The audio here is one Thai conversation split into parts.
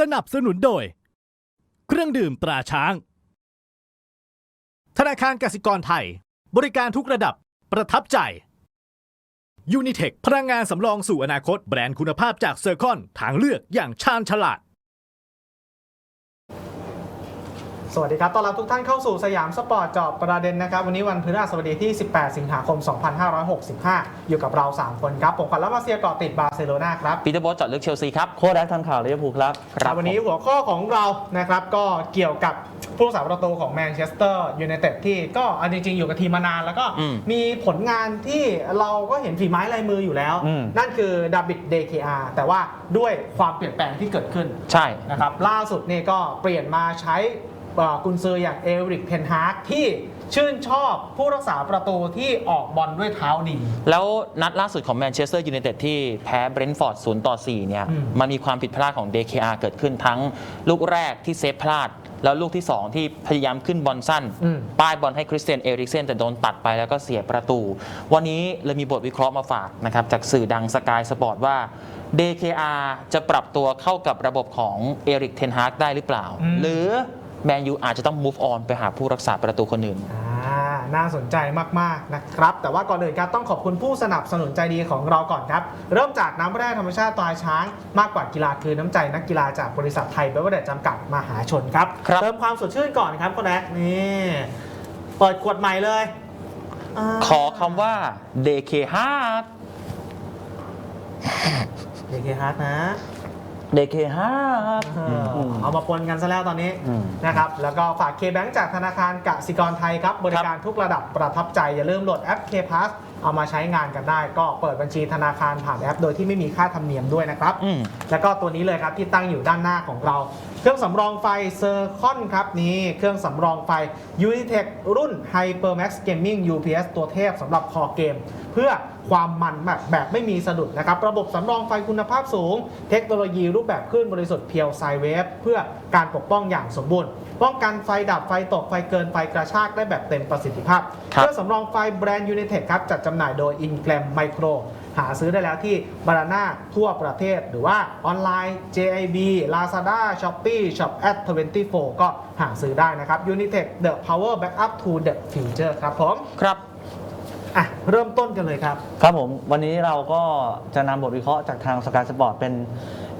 สนับสนุนโดย เครื่องดื่มตราช้าง ธนาคารกสิกรไทย บริการทุกระดับประทับใจยูนิเทคพลังงานสำรองสู่อนาคตแบรนด์คุณภาพจากเซอร์คอนทางเลือกอย่างชาญฉลาด สวัสดีครับ ต้อนรับทุกท่านเข้าสู่สยามสปอร์ตเจอบประเด็นนะครับ วันนี้วันพฤหัสบดีที่ 18 สิงหาคม 2565 อยู่กับเรา 3 คนครับ ผมขวัญและมาเซียเกาะติดบาร์เซโลนาครับ ปีเตอร์โบทเจอดลึกเชลซีครับ โค้ดแอคทันข่าวลิเวอร์พูลครับครับ วันนี้หัวข้อของเรานะครับก็เกี่ยวกับผู้รักษาประตูของแมนเชสเตอร์ยูไนเต็ดที่ก็เอาจริงๆอยู่กับทีมมานานแล้วก็อืมมีผลงานที่เราก็เห็นฝีไม้ลายมืออยู่แล้วอืมนั่นคือดาบิดเดคอาแต่ว่าด้วยความเปลี่ยนแปลงที่เกิดขึ้นใช่นะครับล่าสุดนี่ก็เปลี่ยนมาใช้เอ่อ กุนซืออย่างเอริกเทนฮากที่ชื่นชอบผู้รักษาประตูที่ออกบอลด้วยเท้าดี แล้วนัดล่าสุดของแมนเชสเตอร์ยูไนเต็ดที่แพ้เบรนท์ฟอร์ด0ต่อ4เนี่ยอืมมันมีความผิดพลาดของ DKR เกิดขึ้นทั้งลูกแรกที่เซฟพลาด แล้วลูกที่ 2 ที่พยายามขึ้นบอลสั้นอืมป้ายบอลให้คริสเตียนเอริกเซนแต่โดนตัดไปแล้วก็เสียประตู วันนี้เลยมีบทวิเคราะห์มาฝากนะครับจากสื่อดังสกายสปอร์ตว่า DKR จะปรับตัวเข้ากับระบบของเอริกเทนฮากได้หรือเปล่าอืมหรือ แมนยูอาจจะต้อง move on ไปหาผู้รักษาประตูคนอื่น อ่าน่าสนใจมาก ๆ นะครับ แต่ว่าก่อนอื่นครับต้องขอบคุณผู้สนับสนุนใจดีของเราก่อนครับ เริ่มจากน้ำแร่ธรรมชาติตราช้างมากกว่ากีฬาคือน้ำใจนักกีฬาจากบริษัทไทยเบเวอร์เดจจำกัดมหาชนครับครับ เติมความสดชื่นก่อนครับคุณแอ๊กนี่เปิดขวดใหม่เลยาขอคำว่า DK5 เดคฮา ร์ดนะ DK5 เออเอามาปนกันซะแล้วตอนนี้อืมนะครับ แล้วก็ฝาก K-Bank จากธนาคารกสิกรไทยครับ บริการทุกระดับประทับใจ อย่าลืมโหลดแอป K-Pass เอามาใช้งานกันได้ ก็เปิดบัญชีธนาคารผ่านแอป โดยที่ไม่มีค่าธรรมเนียมด้วยนะครับอืมแล้วก็ตัวนี้เลยครับที่ตั้งอยู่ด้านหน้าของเรา เครื่องสำรองไฟเซอร์คอนครับนี่เครื่องสำรองไฟ Unitech รุ่น HyperMax Gaming UPS ตัวเทพสำหรับคอเกม เพื่อความมันแบบแบบไม่มีสะดุดนะครับ ระบบสำรองไฟคุณภาพสูง เทคโนโลยีรูปแบบคลื่นบริสุทธิ์เพียวไซเวฟเพื่อการปกป้องอย่างสมบูรณ์ ป้องกันไฟดับไฟตกไฟเกินไฟกระชากได้แบบเต็มประสิทธิภาพครับเครื่องสำรองไฟแบรนด์ Unitech ครับจัดจำหน่ายโดย Ingram Micro หาซื้อได้แล้วที่บาราน่าทั่วประเทศ หรือว่าออนไลน์ JIB Lazada Shopee Shop at 24 ก็หาซื้อได้นะครับ Unitech the power backup to the future ครับผมครับอะเริ่มต้นกันเลยครับ ครับผม วันนี้เราก็จะนำบทวิเคราะห์จากทางสกายสปอร์ตเป็น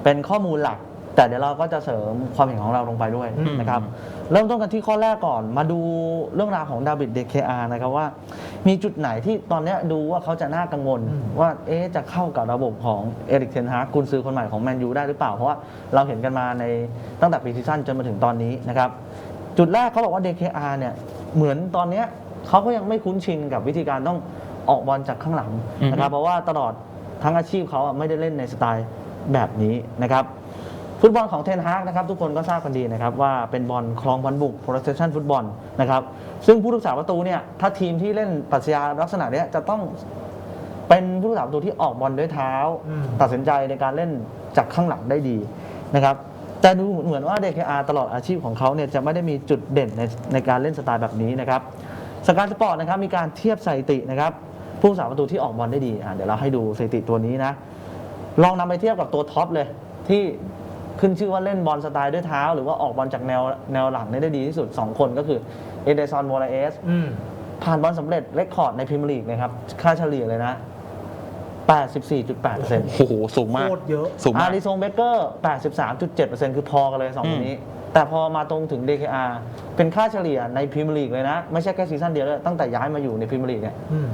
เป็นข้อมูลหลัก แต่เดี๋ยวเราก็จะเสริมความเห็นของเราลงไปด้วยอืมนะครับ เริ่มต้นกันที่ข้อแรกก่อนมาดูเรื่องราวของดาวิดเดคอานะครับว่า มีจุดไหนที่ตอนเนี้ยดูว่าเขาจะน่ากังวล ว่าเอ๊ะจะเข้ากับระบบของเอริกเทนฮากกุนซือคนใหม่ของแมนยูได้หรือเปล่า เพราะว่าเราเห็นกันมาในตั้งแต่ปีซีซั่นจนมาถึงตอนนี้นะครับ จุดแรกเขาบอกว่า DKR เนี่ยเหมือนตอนเนี้ยเขาก็ยังไม่คุ้นชินกับวิธีการต้องออกบอลจากข้างหลังอือฮึนะครับเพราะว่าตลอดทั้งอาชีพเขาอะไม่ได้เล่นในสไตล์แบบนี้นะครับ ฟุตบอลของเทนฮากนะครับทุกคนก็ทราบกันดีนะครับว่าเป็นบอลคลองบอลบุก possession ฟุตบอลนะครับซึ่งผู้รักษาประตูเนี่ยถ้าทีมที่เล่นปรัชญาลักษณะเนี้ยจะต้องเป็นผู้รักษาประตูที่ออกบอลด้วยเท้าอืมตัดสินใจในการเล่นจากข้างหลังได้ดีนะครับแต่ดูเหมือนว่า DKR ตลอดอาชีพของเขาเนี่ยจะไม่ได้มีจุดเด่นในในการเล่นสไตล์แบบนี้นะครับสกายสปอร์ตนะครับมีการเทียบสถิตินะครับผู้รักษาประตูที่ออกบอลได้ดีอะเดี๋ยวเราให้ดูสถิติตัวนี้นะ ลองนำไปเทียบกับตัวท็อปเลยที่ ขึ้นชื่อว่าเล่นบอลสไตล์ด้วยเท้า หรือว่าออกบอลจากแนวแนวหลังได้ดีที่สุด 2 คนก็คือเอเดซอนโมราเอสอืมผ่านบอลสำเร็จเรคคอร์ดในพรีเมียร์ลีกนะครับ ค่าเฉลี่ยเลยนะ 84.8%โอ้โห สูงมาก โคตรเยอะ สูงมาอากริซงเบเกอร์ 83.7%คือพอกันเลย2คนนี้ แต่พอมาตรงถึง DKR เป็นค่าเฉลี่ยในพรีเมียร์ลีกเลยนะ ไม่ใช่แค่ซีซั่นเดียวเลยตั้งแต่ย้ายมาอยู่ในพรีเมียร์ลีกเนี่ย อืม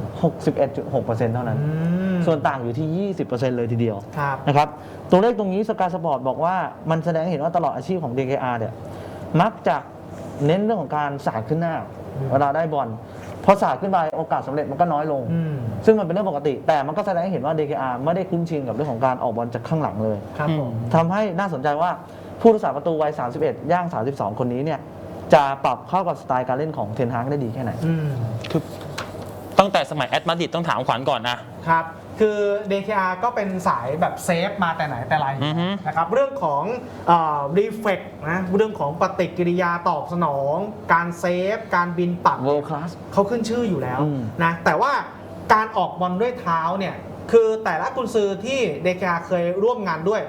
61.6%เท่านั้น อืม ส่วนต่างอยู่ที่ 20%เลยทีเดียวครับนะครับตัวเลขตรงนี้สกายสปอร์ตบอกว่ามันแสดงให้เห็นว่าตลอดอาชีพของ DKR เนี่ยมักจะเน้นเรื่องของการสาดขึ้นหน้าอืมเวลาได้บอลพอสาดขึ้นไปโอกาสสำเร็จมันก็น้อยลงอืมซึ่งมันเป็นเรื่องปกติ แต่มันก็แสดงให้เห็นว่า DKR ไม่ได้คุ้นชินกับเรื่องของการออกบอลจากข้างหลังเลยครับผมทำให้น่าสนใจว่าผู้รักษาประตูวัย 31 ย่าง 32 คนนี้เนี่ยจะปรับเข้ากับสไตล์การเล่นของเทนฮากได้ดีแค่ไหนอืมคือตั้งแต่สมัยแอดมาดริดต้องถามขวัญก่อนนะครับ คือ DKR ก็เป็นสายแบบเซฟมาแต่ไหนแต่ไรอือฮึ นะครับเรื่องของรีเฟกนะเรื่องของปฏิกิริยาตอบสนอง การเซฟ การบินปัด world class เขาขึ้นชื่ออยู่แล้วอืม นะแต่ว่าการออกบอลด้วยเท้าเนี่ยคือแต่ละกุนซือที่ DKR เคยร่วมงานด้วย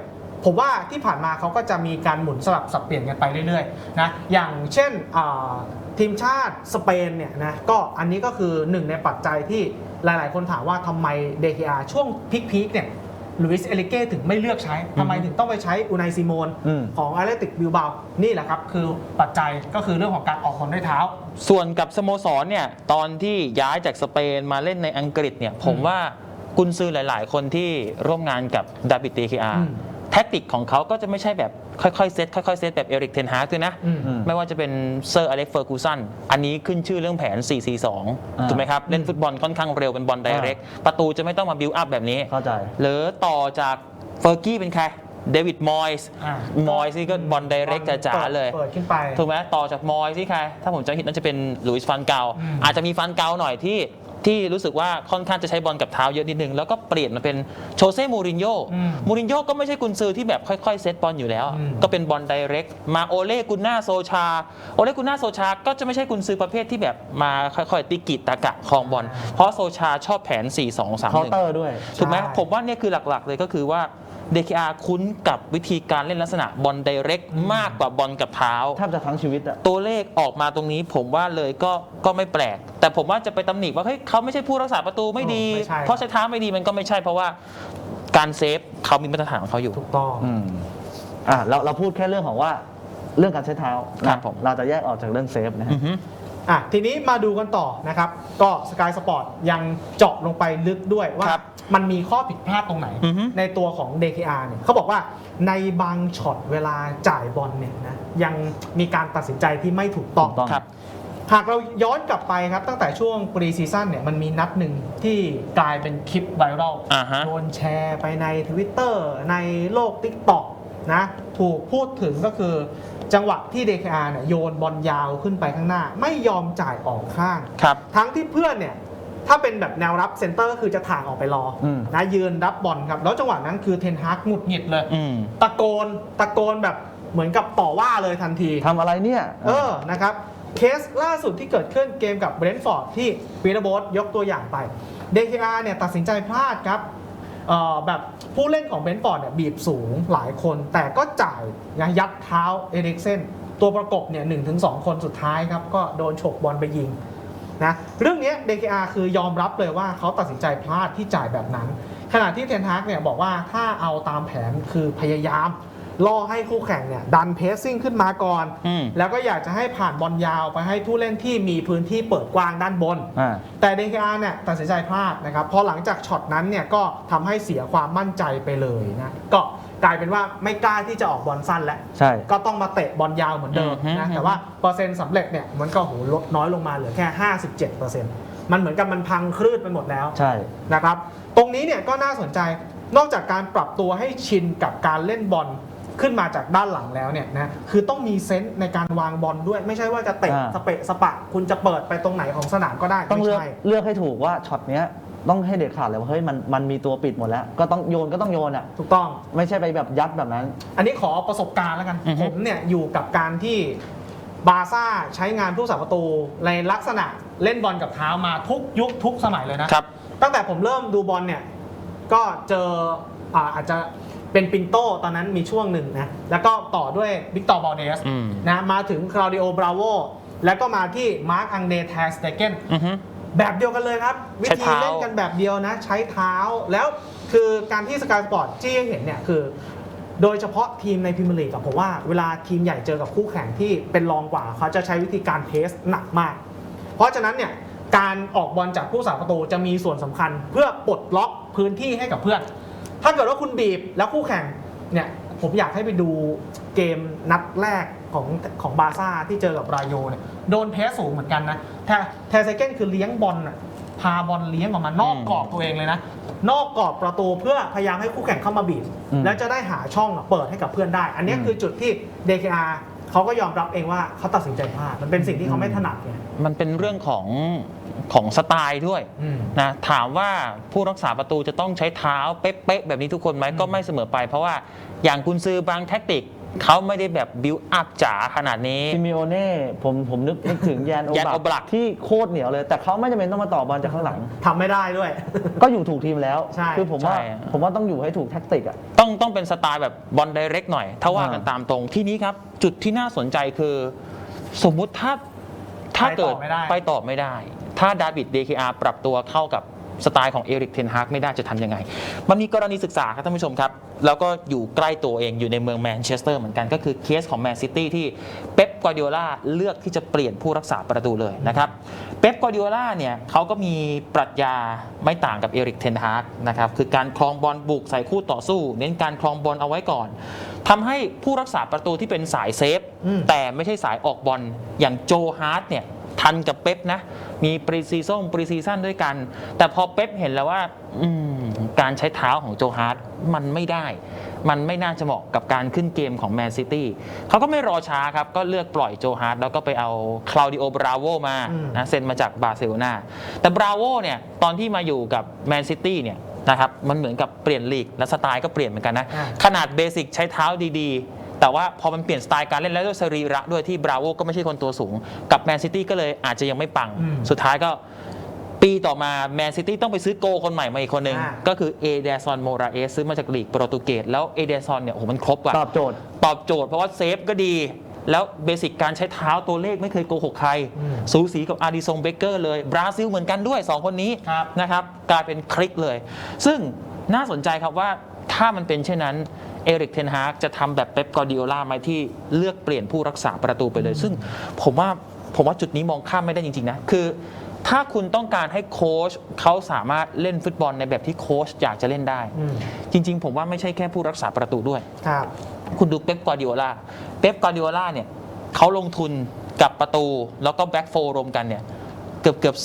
ผมว่าที่ผ่านมาเขาก็จะมีการหมุนสลับสับเปลี่ยนกันไปเรื่อยๆนะอย่างเช่นอ่าทีมชาติสเปนเนี่ยนะก็อันนี้ก็คือหนึ่งในปัจจัยที่ หลาย ๆ คนถามว่าทำไม DKR ช่วงพีคๆเนี่ยลุยส์เอลิเก้ถึงไม่เลือกใช้ทำไมถึงต้องไปใช้อูไนซิโมนอืม ของอาร์เลติกบิลบานี่แหละครับ คือปัจจัยก็คือเรื่องของการออกบอลด้วยเท้า ส่วนกับสโมสรเนี่ยตอนที่ย้ายจากสเปนมาเล่นในอังกฤษเนี่ยผมว่ากุนซือหลาย ๆ คนที่ร่วมงานกับดาบิดเ k อาอืม แท็กติกของเขาก็จะไม่ใช่แบบค่อยๆเซตค่อยๆเซตแบบเอริกเทนฮากด้วยนะอืมอืมไม่ว่าจะเป็นเซอร์อเล็กเฟอร์กูสันอันนี้ขึ้นชื่อเรื่องแผนอ่า4-4-2 ถูกไหมครับ เล่นฟุตบอลค่อนข้างเร็วเป็นบอลไดเรกประตูจะไม่ต้องมาบิวอัพแบบนี้เข้าใจหรือต่อจากเฟอร์กี้เป็นใครเดวิดมอยส์อ่ามอยส์นี่ก็บอลไดเรกจ๋าๆเลยเปิดขึ้นไปถูกไหมต่อจากมอยส์ที่ใคร ถ้าผมจำไม่ผิดน่าจะเป็นหลุยส์ฟันเกาอืมอาจจะมีฟันเกาหน่อยที่ ที่รู้สึกว่าค่อนข้างจะใช้บอลกับเท้าเยอะนิดนึง แล้วก็เปลี่ยนมาเป็นโชเซ่มูรินโญ่อืมมูรินโญ่ก็ไม่ใช่กุนซือที่แบบค่อยๆ เซตบอลอยู่แล้วอืมก็เป็นบอลไดเรกมาโอเล่กุนนาโซชา โอเล่กุนนาโซชา ก็จะไม่ใช่กุนซือประเภทที่แบบมาค่อยๆ ติกิตากะครองบอลเพราะโซชาชอบแผน 4-2-3-1เคาน์เตอร์ด้วยถูกไหมใช่ผมว่าเนี่ยคือหลักๆเลยก็คือว่า DKR คุ้นกับวิธีการเล่นลักษณะบอลไดเรกมากกว่าบอลกับเท้า แทบจะทั้งชีวิตอะตัวเลขออกมาตรงนี้ผมว่าเลยก็ก็ไม่แปลก แต่ผมว่าจะไปตำหนิว่าเฮ้ยเขาไม่ใช่ผู้รักษาประตูไม่ดีเออไม่ใช่ เพราะใช้เท้าไม่ดีมันก็ไม่ใช่เพราะว่าการเซฟเขามีมาตรฐานของเขาอยู่ ถูกต้อง อืมอะเราเราพูดแค่เรื่องของว่าเรื่องการใช้เท้าครับนะผม เราจะแยกออกจากเรื่องเซฟนะฮะ อือฮึอะทีนี้มาดูกันต่อนะครับ ก็สกายสปอร์ตยังเจาะลงไปลึกด้วยว่าครับ มันมีข้อผิดพลาดตรงไหน อือฮึ ในตัวของ DKR เนี่ยเขาบอกว่าในบางช็อตเวลาจ่ายบอลเนี่ยนะยังมีการตัดสินใจที่ไม่ถูกต้อง ถูกต้อง ครับ หากเราย้อนกลับไปครับ ตั้งแต่ช่วงปรีซีซั่นเนี่ยมันมีนัดหนึ่งที่กลายเป็นคลิปไวรัลอ่าฮะ โดนแชร์ไปใน Twitter ในโลก TikTok นะถูกพูดถึงก็คือจังหวะที่ DKR เนี่ยโยนบอลยาวขึ้นไปข้างหน้า ไม่ยอมจ่ายออกข้าง ครับ ทั้งที่เพื่อนเนี่ย ถ้าเป็นแบบแนวรับเซนเตอร์ก็คือจะถ่างออกไปรออมนะยืนรับบอลครับ แล้วจังหวะนั้นคือเทนฮากหงุดหงิดเลย อืม ตะโกนตะโกนแบบเหมือนกับต่อว่าเลยทันที ทำอะไรเนี่ย เออ นะครับ เคสล่าสุดที่เกิดขึ้นเกมกับเบรนท์ฟอร์ดที่ปีระโบสยกตัวอย่างไป DKR เนี่ยตัดสินใจพลาดครับเอ่อแบบผู้เล่นของเบรนท์ฟอร์ดเนี่ยบีบสูงหลายคน แต่ก็จ่ายนะยัดเท้าเอริกเซนตัวประกบเนี่ยหนึ่งถึงสองคนสุดท้ายครับ ก็โดนฉกบอลไปยิง นะเรื่องเนี้ย DKR คือยอมรับเลยว่าเขาตัดสินใจพลาดที่จ่ายแบบนั้น ขณะที่เทนฮากเนี่ยบอกว่าถ้าเอาตามแผนคือพยายามล่อให้คู่แข่งเนี่ยดันเพสซิ่งขึ้นมาก่อนอืมแล้วก็อยากจะให้ผ่านบอลยาวไปให้ผู้เล่นที่มีพื้นที่เปิดกว้างด้านบนอ่าแต่ DKR เนี่ยตัดสินใจพลาดนะครับพอหลังจากช็อตนั้นเนี่ยก็ทำให้เสียความมั่นใจไปเลยนะก็ กลายเป็นว่าไม่กล้าที่จะออกบอลสั้นแล้วใช่ ก็ต้องมาเตะบอลยาวเหมือนเดิมอือฮึนะแต่ว่าเปอร์เซ็นต์สำเร็จเนี่ยมันก็โหลดน้อยลงมาเหลือแค่ 57%มันเหมือนกับมันพังคลืดไปหมดแล้ว ใช่ นะครับ ตรงนี้เนี่ยก็น่าสนใจ นอกจากการปรับตัวให้ชินกับการเล่นบอลขึ้นมาจากด้านหลังแล้วเนี่ยนะ คือต้องมีเซนส์ในการวางบอลด้วย ไม่ใช่ว่าจะเตะอ่า สเปะสปะ คุณจะเปิดไปตรงไหนของสนามก็ได้ต้องไม่เลือกใช่ เลือกให้ถูกว่าช็อตเนี้ย ต้องให้เด็ดขาดเลยว่าเฮ้ยมันมันมีตัวปิดหมดแล้ว ก็ต้องโยนก็ต้องโยนอะถูกต้อง ไม่ใช่ไปแบบยัดแบบนั้น อันนี้ขอประสบการณ์แล้วกัน อือฮึ ผมเนี่ยอยู่กับการที่บาร์ซ่าใช้งานผู้สาประตูในลักษณะเล่นบอลกับเท้ามาทุกยุคทุกสมัยเลยนะ ครับ ตั้งแต่ผมเริ่มดูบอลเนี่ย ก็เจออ่าอาจจะเป็นปินโตตอนนั้นมีช่วงหนึ่งนะ แล้วก็ต่อด้วยวิกตอร์บอลเดสอืม นะมาถึงคลาวดิโอบราโวแล้วก็มาที่มาร์คอังเดแทสเตเกน อือฮึ แบบเดียวกันเลยครับ วิใช้ธีเท้าเล่นกันแบบเดียวนะ ใช้เท้าแล้วคือการที่สกายสปอร์ตจี้ให้เห็นเนี่ยคือ โดยเฉพาะทีมในพรีเมียร์ลีกกับผมว่าเวลาทีมใหญ่เจอกับคู่แข่งที่เป็นรองกว่าเขาจะใช้วิธีการเพสหนักมาก เพราะฉะนั้นเนี่ยการออกบอลจากผู้สาประตูจะมีส่วนสำคัญ เพื่อปลดล็อกพื้นที่ให้กับเพื่อน ถ้าเกิดว่าคุณบีบแล้วคู่แข่งเนี่ยผมอยากให้ไปดูเกมนัดแรก ของของบาร์ซ่าที่เจอกับรายโยเนี่ยโดนเพสสูงเหมือนกันนะแทแทไซเกนคือเลี้ยงบอลน่ะพาบอลเลี้ยงออกมานอกอืมกรอบตัวเองเลยนะ นอกกรอบประตูเพื่อพยายามให้คู่แข่งเข้ามาบีบอืมแล้วจะได้หาช่องอะเปิดให้กับเพื่อนได้ อันนี้อืมคือจุดที่ DKR เขาก็ยอมรับเองว่าเขาตัดสินใจพลาดมันเป็นสิ่งที่เขาไม่ถนัดไงมันเป็นเรื่องของของสไตล์ด้วยอืมนะถามว่าผู้รักษาประตูจะต้องใช้เท้าเป๊ะๆแบบนี้ทุกคนไหมอืมก็ไม่เสมอไป เพราะว่าอย่างกุนซือบางแท็กติก เขาไม่ได้แบบบิวอัพจ๋าขนาดนี้ ซิมิโอเน่ผมผมนึกนึกถึงแยนโอแยนโอบับักกที่โคตรเหนียวเลย แต่เขาไม่จำเป็นต้องมาต่อบอลจากข้างหลัง ทำไม่ได้ด้วย ก็อยู่ถูกทีมแล้ว ใช่ คือผมว่าใช่ ผมว่าต้องอยู่ให้ถูกแท็กติกอะ ต้องต้องต้องเป็นสไตล์แบบบอลไดเรกหน่อย ถ้าว่ากันอ่า ตามตรงที่นี้ครับ จุดที่น่าสนใจคือ สมมุติถ้าถ้าเกิดไปต่อไม่ได้ ไปต่อไม่ได้ ถ้าดาวิดเดคอาปรับตัวเข้ากับ สไตล์ของเอริกเทนฮากไม่ได้จะทำยังไง มันมีกรณีศึกษาครับท่านผู้ชมครับ แล้วก็อยู่ใกล้ตัวเองอยู่ในเมืองแมนเชสเตอร์เหมือนกันก็คือเคสของแมนซิตี้ที่เป๊ปกวาร์ดิโอลาเลือกที่จะเปลี่ยนผู้รักษาประตูเลยนะครับเป๊ปกวาร์ดิโอลาเนี่ยเขาก็มีปรัชญาไม่ต่างกับเอริกเทนฮากนะครับคือการคลองบอลบุกใส่คู่ต่อสู้ เน้นการคลองบอลเอาไว้ก่อนทำให้ผู้รักษาประตูที่เป็นสายเซฟอืมแต่ไม่ใช่สายออกบอลอย่างโจฮาร์ดเนี่ย ทันกับเป๊ปนะ มีปรีซีซ่งปรีซีซั่นด้วยกัน แต่พอเป๊ปเห็นแล้วว่าอืมการใช้เท้าของโจฮาร์ดมันไม่ได้ มันไม่น่าจะเหมาะกับการขึ้นเกมของแมนซิตี้เขาก็ไม่รอช้าครับ ก็เลือกปล่อยโจฮาร์ดแล้วก็ไปเอาคลาวดิโอบราโวมาอืมนะเซ็นมาจากบาร์เซโลนาแต่บราโวเนี่ยตอนที่มาอยู่กับแมนซิตี้เนี่ยนะครับมันเหมือนกับเปลี่ยนลีกและสไตล์ก็เปลี่ยนเหมือนกันนะอ่าขนาดเบสิกใช้เท้าดีๆ แต่ว่าพอมันเปลี่ยนสไตล์การเล่นแล้วด้วยสรีระด้วยที่บราโวก็ไม่ใช่คนตัวสูง กับแมนซิตี้ก็เลยอาจจะยังไม่ปังอืมสุดท้ายก็ปีต่อมาแมนซิตี้ต้องไปซื้อโกคนใหม่มาอีกคนหนึ่งอ่าก็คือเอเดซอนโมราเอสซื้อมาจากลีกโปรตุเกสแล้วเอเดซอนเนี่ยโอ้โหมันครบอะตอบโจทย์ ตอบโจทย์เพราะว่าเซฟก็ดี แล้วเบสิกการใช้เท้าตัวเลขไม่เคยโกหกใครอืมสูสีกับอาร์ดิซงเบเกอร์เลย บราซิลเหมือนกันด้วย 2 คนนี้ครับนะครับกลายเป็นคลิกเลย ซึ่งน่าสนใจครับว่าถ้ามันเป็นเช่นนั้น เอริกเทนฮากจะทำแบบเป๊ปกอร์ดิโอลาไหมที่เลือกเปลี่ยนผู้รักษาประตูไปเลย ซึ่งผมว่าผมว่าจุดนี้มองข้ามไม่ได้จริงๆนะคือถ้าคุณต้องการให้โค้ชเขาสามารถเล่นฟุตบอลในแบบที่โค้ชอยากจะเล่นได้อืมจริง ๆ ผมว่าไม่ใช่แค่ผู้รักษาประตูด้วยครับคุณดูเป๊ปกวาร์ดิโอลาเป๊ปกวาร์ดิโอลาเนี่ยเขาลงทุนกับประตูแล้วก็แบ็กโฟรวมกันเนี่ยเกือบเกือบ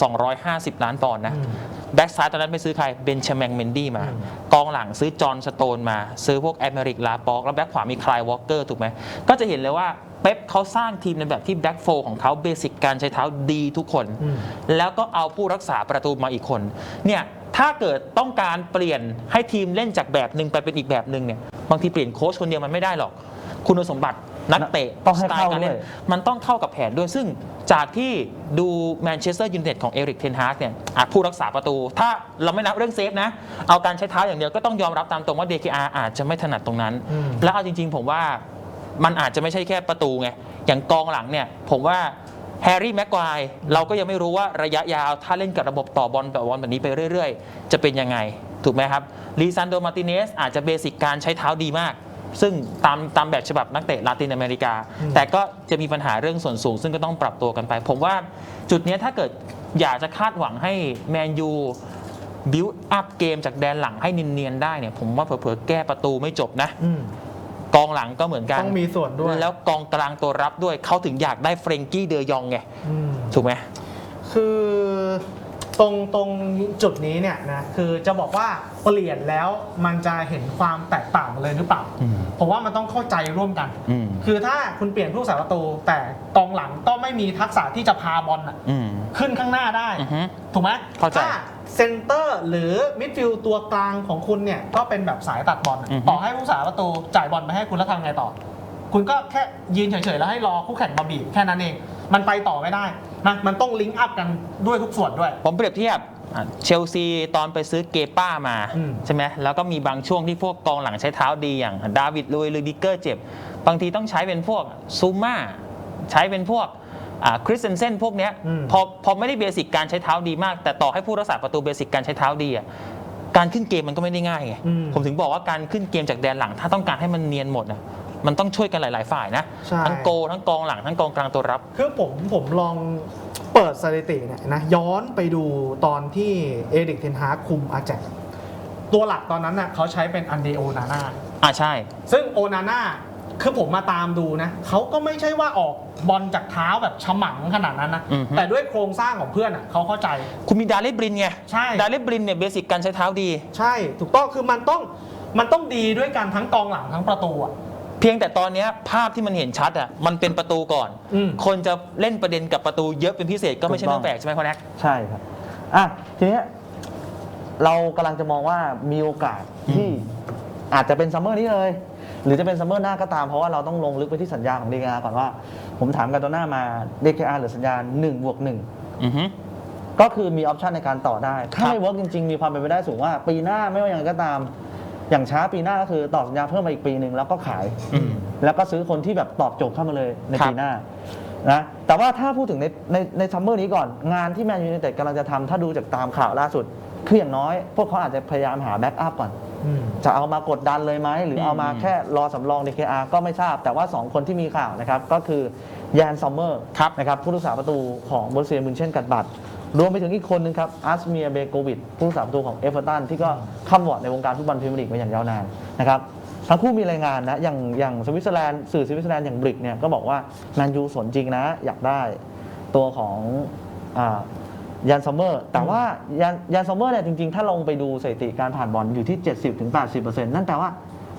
250 ล้านปอนด์นะอืม แบ็กซ้ายตอนนั้นไปซื้อใครเบนชาแมงเมนดี้มาอืมกองหลังซื้อจอห์นสโตนมา ซื้อพวกแอเมริกลาปอกแล้วแบ็กขวามีคลายวอลเกอร์ถูกไหมก็จะเห็นเลยว่าเป๊ปเขาสร้างทีมในแบบที่แบ็กโฟของเขาเบสิกการใช้เท้าดีทุกคนอืมแล้วก็เอาผู้รักษาประตูมาอีกคนเนี่ยถ้าเกิดต้องการเปลี่ยนให้ทีมเล่นจากแบบหนึ่งไปเป็นอีกแบบหนึ่งเนี่ยบางทีเปลี่ยนโค้ชคนเดียวมันไม่ได้หรอก คุณสมบัติ นักเตะต้องให้สไตล์เข้าการเล่นด้วยมันต้องเข้ากับแผนด้วย ซึ่งจากที่ดูแมนเชสเตอร์ยูไนเต็ดของเอริกเทนฮากเนี่ยอะผู้รักษาประตู ถ้าเราไม่นับเรื่องเซฟนะ เอาการใช้เท้าอย่างเดียวก็ต้องยอมรับตามตรงว่า DKR อาจจะไม่ถนัดตรงนั้นอืมแล้วเอาจริง ๆ ผมว่ามันอาจจะไม่ใช่แค่ประตูไง อย่างกองหลังเนี่ยผมว่าแฮร์รี่แม็กควายเราก็ยังไม่รู้ว่าระยะยาว ถ้าเล่นกับระบบต่อบอลต่อบอลแบบนี้ไปเรื่อย ๆ จะเป็นยังไง ถูกไหมครับลีซานโดมาติเนสอาจจะเบสิกการใช้เท้าดีมาก ซึ่งตามตามแบบฉบับนักเตะลาตินอเมริกาอืมแต่ก็จะมีปัญหาเรื่องส่วนสูง ซึ่งก็ต้องปรับตัวกันไป ผมว่าจุดเนี้ยถ้าเกิดอยากจะคาดหวังให้แมนยูบิวอัพเกมจากแดนหลังให้เนียนๆได้เนี่ยผมว่าเผลอๆแก้ประตูไม่จบนะอืมกองหลังก็เหมือนกันต้องมีส่วนด้วย แล้วกองกลางตัวรับด้วยเขาถึงอยากได้เฟรงกี้เดยองไงอืมถูกไหมคือ ตรงตรงจุดนี้เนี่ยนะคือจะบอกว่าเปลี่ยนแล้วมันจะเห็นความแตกต่างเลยหรือเปล่าอืมผมว่ามันต้องเข้าใจร่วมกันอืมคือถ้าคุณเปลี่ยนผู้สาประตู แต่กองหลังก็ไม่มีทักษะที่จะพาบอลน่ะอืมขึ้นข้างหน้าได้อือฮึถูกไหมเข้าใจถ้าเซนเตอร์หรือมิดฟิลด์ตัวกลางของคุณเนี่ยก็เป็นแบบสายตัดบอลน่ะอือฮึต่อให้ผู้สาประตูจ่ายบอลไปให้คุณแล้วทำไงต่อ คุณก็แค่ยืนเฉยๆแล้วให้รอคู่แข่งมาบีบแค่นั้นเอง มันไปต่อไม่ได้ นะมันต้องลิงก์อัพกันด้วยทุกส่วนด้วย ผมเปรียบเทียบอะเชลซีตอนไปซื้อเกป้ามาอืมใช่ไหมแล้วก็มีบางช่วงที่พวกกองหลังใช้เท้าดีอย่างดาวิดลุยหรือดิเกอร์เจ็บ บางทีต้องใช้เป็นพวกซูม่าใช้เป็นพวกคริสเซนเซนพวกเนี้ยอืมพอพอไม่ได้เบสิกการใช้เท้าดีมาก แต่ต่อให้ผู้รักษาประตูเบสิกการใช้เท้าดีอะการขึ้นเกมมันก็ไม่ได้ง่ายไงอืมผมถึงบอกว่าการขึ้นเกมจากแดนหลัง ถ้าต้องการให้มันเนียนหมดอะ มันต้องช่วยกันหลาย ๆ ฝ่ายนะ ใช่ ทั้งโกทั้งกองหลังทั้งกองกลางตัวรับ คือผมผมลองเปิดสถิติเนี่ยนะย้อนไปดูตอนที่เอริกเทนฮากคุมอาแจกตัวหลักตอนนั้นน่ะเขาใช้เป็นอันเดโอนาน่าอ่าใช่ ซึ่งโอนาน่าคือผมมาตามดูนะเขาก็ไม่ใช่ว่าออกบอลจากเท้าแบบฉมังขนาดนั้นนะ อือฮึ แต่ด้วยโครงสร้างของเพื่อนอะเขาเข้าใจ คุณมีดาเลบรินไงใช่ ดาเลบรินเนี่ยเบสิกการใช้เท้าดี ใช่ ถูกต้องคือมันต้องมันต้องดีด้วยกันทั้งกองหลังทั้งประตูอะ เพียงแต่ตอนเนี้ยภาพที่มันเห็นชัดอะมันเป็นประตูก่อน อืม คนจะเล่นประเด็นกับประตูเยอะเป็นพิเศษก็ไม่ใช่ถูกต้เรื่อองงแปลกใช่ไหมพ่อแน็กใช่ครับ อะ ทีเนี้ยเรากำลังจะมองว่ามีโอกาสที่อาจจะเป็นซัมเมอร์นี้เลย หรือจะเป็นซัมเมอร์หน้าก็ตาม เพราะว่าเราต้องลงลึกไปที่สัญญาของ DKR ก่อนว่า ผมถามกันตัวหน้ามา DKR หรือสัญญา1บวก1อือฮึก็คือมีออปชันในการต่อได้ ถ้าครับ ไม่เวิร์กจริง ๆ มีความเป็นไปได้สูงว่า ปีหน้าไม่ว่าอย่างไรก็ตาม อย่างช้าปีหน้าก็คือต่อสัญญาเพิ่มมาอีกปีหนึ่งแล้วก็ขาย อืม แล้วก็ซื้อคนที่แบบตอบโจทย์เข้ามาเลยในครับ ปีหน้านะแต่ว่าถ้าพูดถึงในในในซัมเมอร์นี้ก่อน งานที่แมนยู i นเต็ดกำลังจะทำถ้าดูจากตามข่าวล่าสุด คืออย่างน้อย พวกเขาอาจจะพยายามหาแบ็กอัพก่อน อืม จะเอามากดดันเลยไหม หรือเอามาอืมแค่รอสำรอง DKR ก็ไม่ทราบ แต่ว่า 2 คนที่มีข่าวนะครับ ก็คือแยนซัมเมอร์ครับนะครับผู้รักษาประตูของบรูเซียมุนเช่นกัดบัต รรวมไปถึงอีกคนนึงครับอาร์สเมียเบโกวิดผู้รักษาประตูของเอเวอร์ตันที่ก็ข้ามวอร์ดในวงการฟุตบอลพรีเมียร์ลีกมาอย่างยาวนานนะครับทั้งคู่มีรายงานนะอย่างอย่างสวิตเซอร์แลนด์สื่อสวิตเซอร์แลนด์อย่างบริกเนี่ยก็บอกว่าแมนยูสนจริงนะอยากได้ตัวของอ่ายันซัมเมอร์แต่ว่ายันยันซัมเมอร์เนี่ยจริงๆ ถ้าลงไปดูสถิติการผ่านบอลอยู่ที่ 70-80%นั่นแปลว่า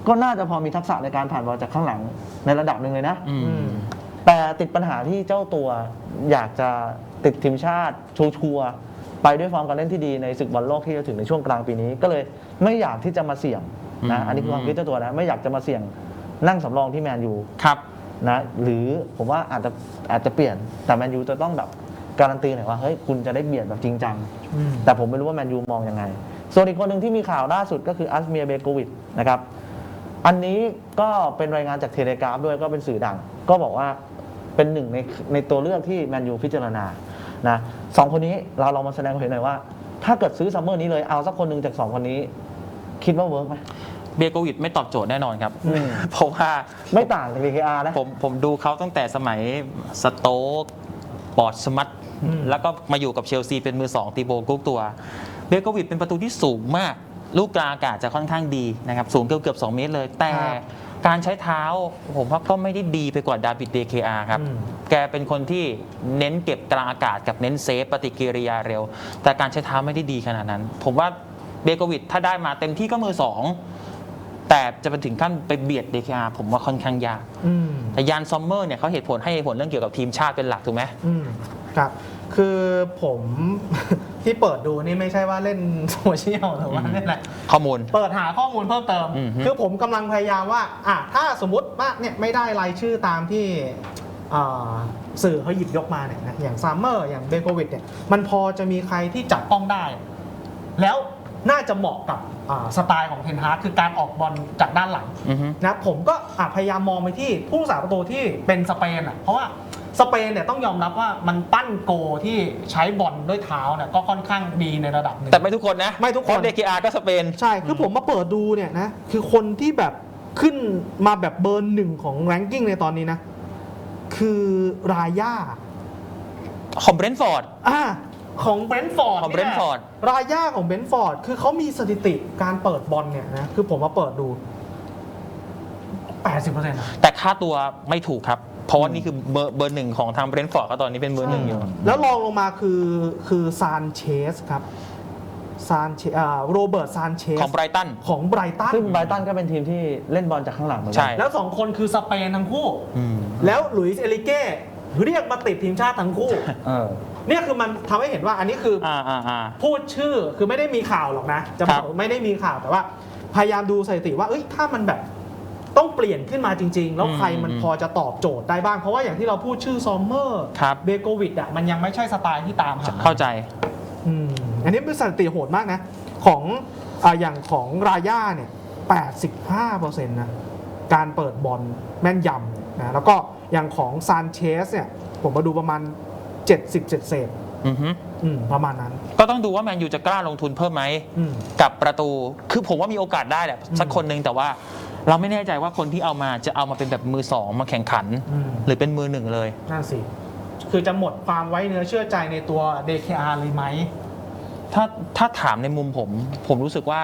ก็น่าจะพอมีทักษะในการผ่านบอลจากข้างหลังในระดับหนึ่งเลยนะอืมแต่ติดปัญหาที่เจ้าตัวอยากจะ ติดทีมชาติชัวร์ๆไปด้วยฟอร์มการเล่นที่ดีในศึกบอลโลกที่จะถึงในช่วงกลางปีนี้ ก็เลยไม่อยากที่จะมาเสี่ยงนะอืมอันนี้คือความคิดเจ้าตัวนะไม่อยากจะมาเสี่ยงนั่งสำรองที่แมนยูครับนะหรือผมว่าอาจจะอาจจะเปลี่ยนแต่แมนยูจะต้องแบบการันตีหน่อยว่าเฮ้ยคุณจะได้เบียดแบบจริงจังอืมแต่ผมไม่รู้ว่าแมนยูมองยังไง ส่วนอีกคนหนึ่งที่มีข่าวล่าสุดก็คืออัสเมียเบโกวิดนะครับอันนี้ก็เป็นรายงานจากเทเลกราฟด้วยก็เป็นสื่อดัง ก็บอกว่าเป็นหนึ่งในในตัวเลือกที่แมนยูพิจารณา นะสองคนนี้เราลองมาแสดงความเห็นหน่อยว่า ถ้าเกิดซื้อซัมเมอร์นี้เลยเอาสักคนหนึ่งจากสองคนนี้ คิดว่าเวิร์กไหมเบโกวิดไม่ตอบโจทย์แน่นอนครับ อืม เพราะว่าไม่ต่างจาก DKR นะ ผมผมดูเขาตั้งแต่สมัยสโต๊กปอร์ตสมัตอืม แล้วก็มาอยู่กับเชลซีเป็นมือสองตีโบกุ๊กตัว เบโกวิดเป็นประตูที่สูงมาก ลูกกลางอากาศจะค่อนข้างดีนะครับ สูงเกือบเกือบ 2 เมตรเลย แต่ครับ การใช้เท้าผมว่าก็ไม่ได้ดีไปกว่าดาวิดเดเคอาครับ อืม แกเป็นคนที่เน้นเก็บกลางอากาศกับเน้นเซฟปฏิกิริยาเร็ว แต่การใช้เท้าไม่ได้ดีขนาดนั้น ผมว่าเบโกวิดถ้าได้มาเต็มที่ก็มือสองแต่จะไปถึงขั้นไปเบียดเดเคอาผมว่าค่อนข้างยาก อืม แต่ยานซอมเมอร์เนี่ยเขาเหตุผลให้เหตุผลเรื่องเกี่ยวกับทีมชาติเป็นหลักถูกไหม อืมครับ คือผม ที่เปิดดูนี่ไม่ใช่ว่าเล่นโซเชียลหรือว่าอืมเล่นอะไรข้อมูล เปิดหาข้อมูลเพิ่มเติม อืมฮึ คือผมกำลังพยายามว่าอะถ้าสมมติว่าเนี่ยไม่ได้รายชื่อตามที่อ่าสื่อเขาหยิบยกมาเนี่ยนะอย่างซัมเมอร์อย่างเบโกวิดเนี่ยมันพอจะมีใครที่จับต้องได้ แล้วน่าจะเหมาะกับอ่าสไตล์ของเทนฮาร์คือการออกบอลจากด้านหลัง อือฮึ นะผมก็อะพยายามมองไปที่ผู้รักษาประตูที่เป็นสเปนอะเพราะว่า สเปนเนี่ยต้องยอมรับว่ามันปั้นโกที่ใช้บอลด้วยเท้าเนี่ยก็ค่อนข้างดีในระดับหนึ่ง แต่ไม่ทุกคนนะไม่ทุกคน เพราะเดคอาก็สเปน ใช่ คือผมมาเปิดดูเนี่ยนะ คือคนที่แบบขึ้นมาแบบเบอร์หนึ่งของแรงกิ้งในตอนนี้นะ คือรายาของเบรนท์ฟอร์ด อ่าของเบรนท์ฟอร์ดของ Brentford รายาของเบรนท์ฟอร์ดคือเขามีสถิติการเปิดบอลเนี่ยนะคือผมมาเปิดดู 80%นะ แต่ค่าตัวไม่ถูกครับ เพราะว่านี่คือเบอร์เบอร์หนึ่งของทางเบรนท์ฟอร์ดก็ตอนนี้เป็นเบอร์หนึ่งอยู่ แล้วรองลงมาคือคือซานเชสครับซานเชอ่าโรเบิร์ตซานเชสของไบรตันของไบรตันซึ่งไบรตันก็เป็นทีมที่เล่นบอลจากข้างหลังเหมือนกัใช่แล้วสองคนคือสเปนทั้งคู่อืมแล้วหลุยส์เอลิเก้เรียกมาติดทีมชาติทั้งคู่เออเนี่ยคือมันทำให้เห็นว่าอันนี้คือออ่าอ่าอ่าพูดชื่อคือไม่ได้มีข่าวหรอกนะจะครับบอกไม่ได้มีข่าวแต่ว่า พยายามดูสถิติว่าเอ้ยถ้ามันแบบ ต้องเปลี่ยนขึ้นมาจริง ๆ แล้วใครมันพอจะตอบโจทย์ได้บ้าง เพราะว่าอย่างที่เราพูดชื่อซอมเมอร์ครับเบโกวิดอะมันยังไม่ใช่สไตล์ที่ตามหาเข้าใจอืมอันนี้เป็นสถิติโหดมากนะ ของอ่าอย่างของรายาเนี่ย85%นะการเปิดบอลแม่นยำนะแล้วก็อย่างของซานเชสเนี่ยผมมาดูประมาณ 70เศษอือฮึๆอืมประมาณนั้น ก็ต้องดูว่าแมนยูจะกล้าลงทุนเพิ่มไหมอืมกับประตู คือผมว่ามีโอกาสได้แหละสักคนหนึ่งแต่ว่า เราไม่แน่ใจว่าคนที่เอามาจะเอามาเป็นแบบมือสองมาแข่งขัน อืม หรือเป็นมือหนึ่งเลย นั่นสิ คือจะหมดความไว้เนื้อเชื่อใจในตัว DKR เลยไหม ถ้าถ้าถามในมุมผม ผมรู้สึกว่า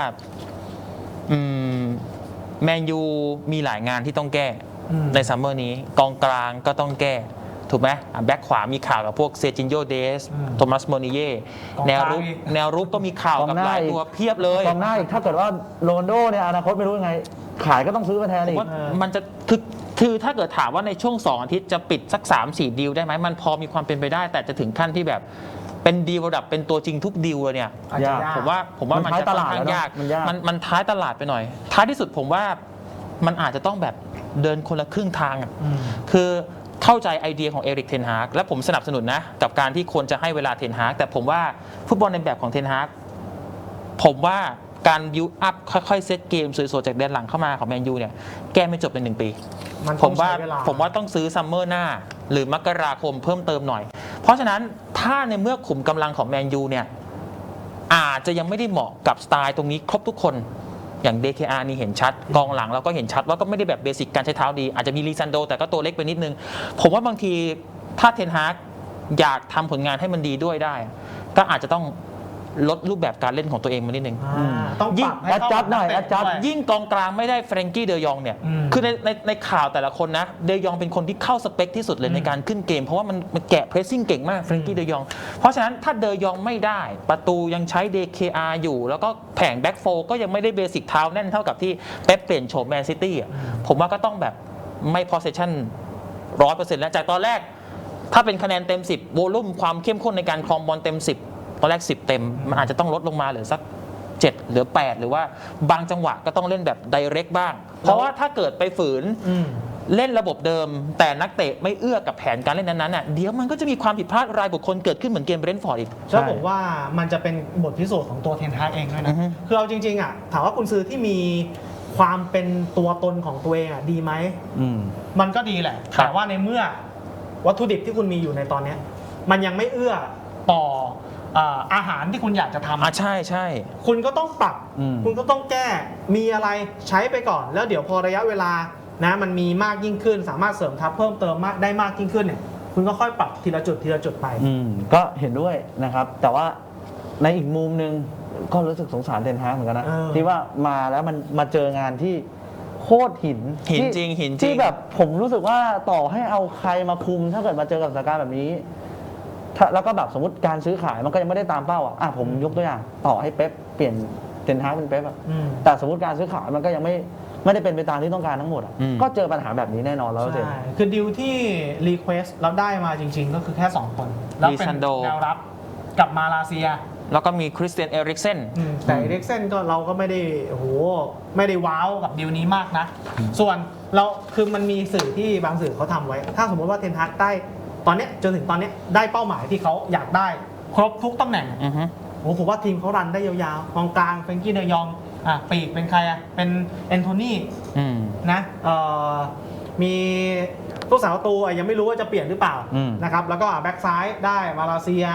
อืมแมนยูมีหลายงานที่ต้องแก้ อืม ในซัมเมอร์นี้กองกลางก็ต้องแก้ ถูกไหมอะแบ็คขวามีข่าวกับพวกเซจินโยเดสอืมโทมัสโมนิเย่กองกลางแนวรุกอีก แนวรุกก็มีข่าวกับกองหน้าหลายอีก ตัวเพียบเลย กองหน้าอีกถ้าเกิดว่าโรนลโดในอนาคตไม่รู้ยังไง ขายก็ต้องซื้อมาแทนผมอีก ว่าเออมันจะคือคือถ้าเกิดถามว่าในช่วง 2 อาทิตย์จะปิดสัก 3 4 ดีลได้ไหมมันพอมีความเป็นไปได้ แต่จะถึงขั้นที่แบบเป็นดีลระดับเป็นตัวจริงทุกดีลเลยเนี่ย อาจจะยากยากผมว่าผมว่ามัมันนท้ายจะค่อนข้างตลาดแล้วเนอะยากมันยาก มันมันท้ายตลาดไปหน่อย ท้ายที่สุดผมว่ามันอาจจะต้องแบบเดินคนละครึ่งทางอะอืมคือเข้าใจไอเดียของเอริกเทนฮากและผมสนับสนุนนะ กับการที่ควรจะให้เวลาเทนฮากแต่ผมว่าฟุตบอลในแบบของเทนฮากผมว่า การยูอัพค่อยๆ เซตเกมสวยๆจากแดนหลังเข้ามาของแมนยูเนี่ยแก้ไม่จบในหนึ่งปี มันผต้องมว่าใช้เวลา ผมว่าต้องซื้อซัมเมอร์หน้า หรือมกราคมเพิ่มเติมหน่อย เพราะฉะนั้นถ้าในเมื่อขุมกำลังของแมนยูเนี่ยอาจจะยังไม่ได้เหมาะกับสไตล์ตรงนี้ครบทุกคนอย่าง DKR นี่เห็นชัด กองหลังเราก็เห็นชัดว่าก็ไม่ได้แบบเบสิกการใช้เท้าดี อาจจะมีลีซันโด แต่ก็ตัวเล็กไปนิดนึง ผมว่าบางทีถ้าเทนฮากอยากทำผลงานให้มันดีด้วยได้ ก็อาจจะต้อง ลดรูปแบบการเล่นของตัวเองมานิดนึงอ่าต้องปรับให้แอดจัดหน่อยเข้าแอดจัดกับนักเตะด้วยยิ่งกองกลางไม่ได้เฟรงกี้เดยองเนี่ย อืม คือในในในข่าวแต่ละคนนะ เดยองเป็นคนที่เข้าสเปคที่สุดเลยอืมในการขึ้นเกม เพราะว่ามันมันแกะเพรสซิ่งเก่งมากเฟรงกี้เดยอง เพราะฉะนั้นถ้าเดยองไม่ได้ ประตูยังใช้ DKR อยู่ แล้วก็แผงแบ็กโฟก็ยังไม่ได้เบสิกเท้าแน่นเท่ากับที่เป๊ปเปลี่ยนโฉมแมนซิตี้อะผมว่าก็ต้องแบบไม่พอเซชั่นร้อยเปอร์เซ็นต์แล้วจากตอนแรก ถ้าเป็นคะแนนเต็ม 10 โวลุ่มความเข้มข้นในการครองบอลเต็ม 10 ตอนแรก 10 เต็ม มันอาจจะต้องลดลงมาเหลือสัก7เหลือ 8 หรือว่าบางจังหวะก็ต้องเล่นแบบไดเรกบ้าง เพราะว่าถ้าเกิดไปฝืนอืมเล่นระบบเดิม แต่นักเตะไม่เอื้อกับแผนการเล่นนั้นๆน่ะเดี๋ยวมันก็จะมีความผิดพลาดรายบุคคลเกิดขึ้นเหมือนเกมเบรนท์ฟอร์ดอีกแล้วผมว่ามันจะเป็นบทพิสูจน์ของตัวเทนฮากเองด้วยอืนะอฮึคือเอาจริงๆอะถามว่าคุณซื้อที่มีความเป็นตัวตนของตัวเองอะดีไหมอืมมันก็ดีแหละครับแต่ว่าในเมื่อวัตถุดิบที่คุณมีอยู่ในตอนเนี้ยมันยังไม่เอื้อต่อเอ่ออาหารที่คุณอยากจะทำอะใช่ใช่ คุณก็ต้องปรับ อืม คุณก็ต้องแก้มีอะไรใช้ไปก่อน แล้วเดี๋ยวพอระยะเวลานะมันมีมากยิ่งขึ้น สามารถเสริมทัพเพิ่มเติมมากได้มากยิ่งขึ้นเนี่ยคุณก็ค่อยปรับทีละจุดทีละจุดไป อืมก็เห็นด้วยนะครับ แต่ว่าในอีกมุมหนึ่งก็รู้สึกสงสารเทนฮากเหมือนกันนะ เออ ที่ว่ามาแล้วมันมาเจองานที่โคตรหินหินที่จริงหินจริที่งแบบผมรู้สึกว่าต่อให้เอาใครมาคุม ถ้าเกิดมาเจอกับสถานการณ์แบบนี้ ถ้าแล้วก็แบบสมมติการซื้อขายมันก็ยังไม่ได้ตามเป้าอะอะผมยกตัวอย่างต่อให้เป๊ปเปลี่ยนเทนฮากเป็นเป๊ปอะอืม แต่สมมติการซื้อขายมันก็ยังไม่ไม่ได้เป็นไปตามที่ต้องการทั้งหมดอะอืม ก็เจอปัญหาแบบนี้แน่นอนแล้วเจนใช่คือดิวที่รีเควสแล้วได้มาจริง ๆ ก็คือแค่ 2 คน แล้วเป็น Lisandro แนวรับกับมาลาเซียแล้วก็มีคริสเตียนเอริกเซน อืมแต่เอ็กเซนก็เราก็ไม่ได้โอ้โหไม่ได้ว้าวกับดิวนี้มากนะ ส่วนเราคือมันมีสื่อที่บางสื่อเขาทำไว้ ถ้าสมมติว่าเทนฮากได้ ตอนเนี้ยจนถึงตอนเนี้ยได้เป้าหมายที่เขาอยากได้ครบทุกตำแหน่งอือฮึโอ้โหผมว่าทีมเขารันได้ยาวๆกองกลางเฟรงกี้เดยองอะปีกเป็นใครอะเป็นแอนโทนีอืม นะเอ่อมีตัวสาวประตูอะยังไม่รู้ว่าจะเปลี่ยนหรือเปล่าอืม นะครับแล้วก็แบ็กซ้ายได้มาเลเซีย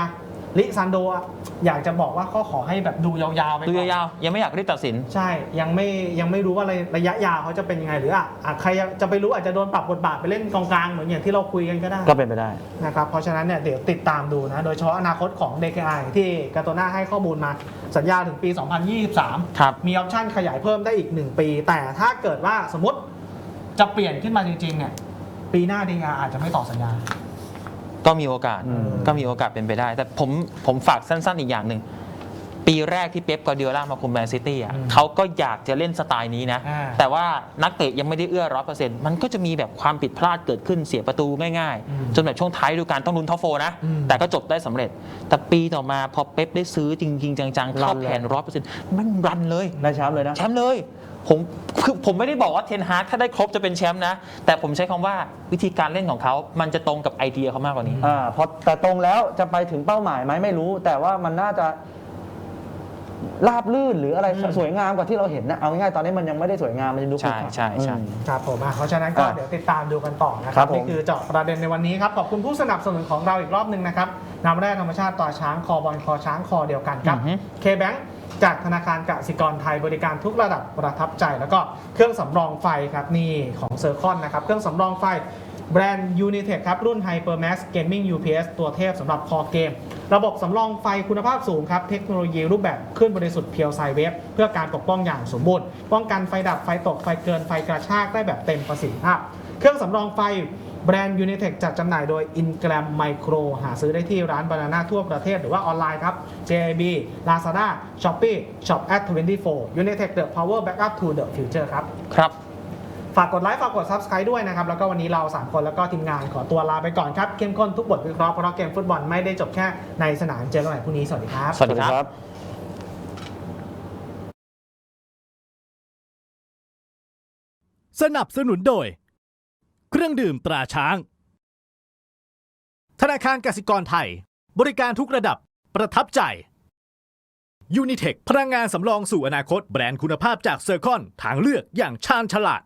ลิซันโดอะอยากจะบอกว่าก็ขอให้แบบดูยาวๆไปก่อน ดูยาวๆยังไม่อยากรีบตัดสิน ใช่ยังไม่ยังไม่รู้ว่าระระยะยาวเขาจะเป็นยังไง หรืออะอะใครจะไปรู้อาจจะโดนปรับบทบาทไปเล่นกองกลางเหมือนอย่างที่เราคุยกันก็ได้ก็เป็นไปได้ นะครับเพราะฉะนั้นเนี่ยเดี๋ยวติดตามดูนะ โดยเฉพาะอนาคตของ DKI ที่กาโตนาให้ข้อมูลมาสัญญาถึงปี 2023 ครับ มีออปชั่นขยายเพิ่มได้อีก 1 ปี แต่ถ้าเกิดว่าสมมติจะเปลี่ยนขึ้นมาจริงๆเนี่ยปีหน้า DKI อาจจะไม่ต่อสัญญา ก็มีโอกาสอืมก็มีโอกาสเป็นไปได้ แต่ผมผมฝากสั้นๆอีกอย่างหนึ่ง ปีแรกที่เป๊ปกวาร์ดิโอลามาคุมแมนซิตี้อะอืมเขาก็อยากจะเล่นสไตล์นี้นะอ่าแต่ว่านักเตะยังไม่ได้เอื้อร้อยเปอร์เซ็นต์มันก็จะมีแบบความผิดพลาดเกิดขึ้นเสียประตูง่ายอืมๆจนแบบช่วงท้ายฤดูกาลต้องลุ้นท็อปโฟร์นะอืมแต่ก็จบได้สำเร็จ แต่ปีต่อมาพอเป๊ปได้ซื้อจริงๆ จังๆเข้ารันเลยแผนร้อยเปอร์เซ็นต์มันรันเลยได้แชมป์เลยนะแชมป์เลย ผมคือผมไม่ได้บอกว่าเทนฮากถ้าได้ครบจะเป็นแชมป์นะ แต่ผมใช้คำว่าวิธีการเล่นของเขา มันจะตรงกับไอเดียเขามากกว่านี้อ่าพอแต่ตรงแล้วจะไปถึงเป้าหมายไหมไม่รู้ แต่ว่ามันน่าจะราบลื่นหรืออะไรอืมสวยงามกว่าที่เราเห็นนะเอาง่ายๆตอนนี้มันยังไม่ได้สวยงามมันยังดูใช่ขรุขระใช่ใช่อืมครับผมอะเพราะฉะนั้นก็อะเดี๋ยวติดตามดูกันต่อนะคครัรับบผมนี่คือเจาะประเด็นในวันนี้ครับขอบคุณผู้สนับสนุนของเราอีกรอบหนึ่งนะครับน้ำแร่ธรรมชาติต่อช้างคอบอลคอช้างคอเดียวกันครับอือฮึเคแบง จากธนาคารกสิกรไทยบริการทุกระดับประทับใจ แล้วก็เครื่องสำรองไฟครับนี่ของเซอร์คอนนะครับ เครื่องสำรองไฟแบรนด์ Unitech ครับ รุ่น HyperMax Gaming UPS ตัวเทพสำหรับคอเกม ระบบสำรองไฟคุณภาพสูงครับ เทคโนโลยีรูปแบบขึ้นบริสุทธิ์เพียวไซเวฟเพื่อการปกป้องอย่างสมบูรณ์ ป้องกันไฟดับไฟตกไฟเกินไฟกระชากได้แบบเต็มประสิทธิภาพ เครื่องสำรองไฟ แบรนด์ Unitech จัดจำหน่ายโดย Ingram Micro หาซื้อได้ที่ร้านบานาน่าทั่วประเทศหรือว่าออนไลน์ครับ JIB Lazada Shopee Shop at 24 Unitech the power backup to the future ครับ ครับ ฝากกดไลค์ ฝากกด Subscribe ด้วยนะครับ แล้วก็วันนี้เรา 3 คนแล้วก็ทีมงานขอตัวลาไปก่อนครับ เข้มข้นทุกบทวิเคราะห์เพราะเกมฟุตบอลไม่ได้จบแค่ในสนามเจอกันใหม่พรุ่งนี้ สวัสดีครับ สวัสดีครับสนับสนุนโดย เครื่องดื่มตราช้าง ธนาคารกสิกรไทย บริการทุกระดับประทับใจยูนิเทคพลังงานสำรองสู่อนาคตแบรนด์คุณภาพจากเซอร์คอนทางเลือกอย่างชาญฉลาด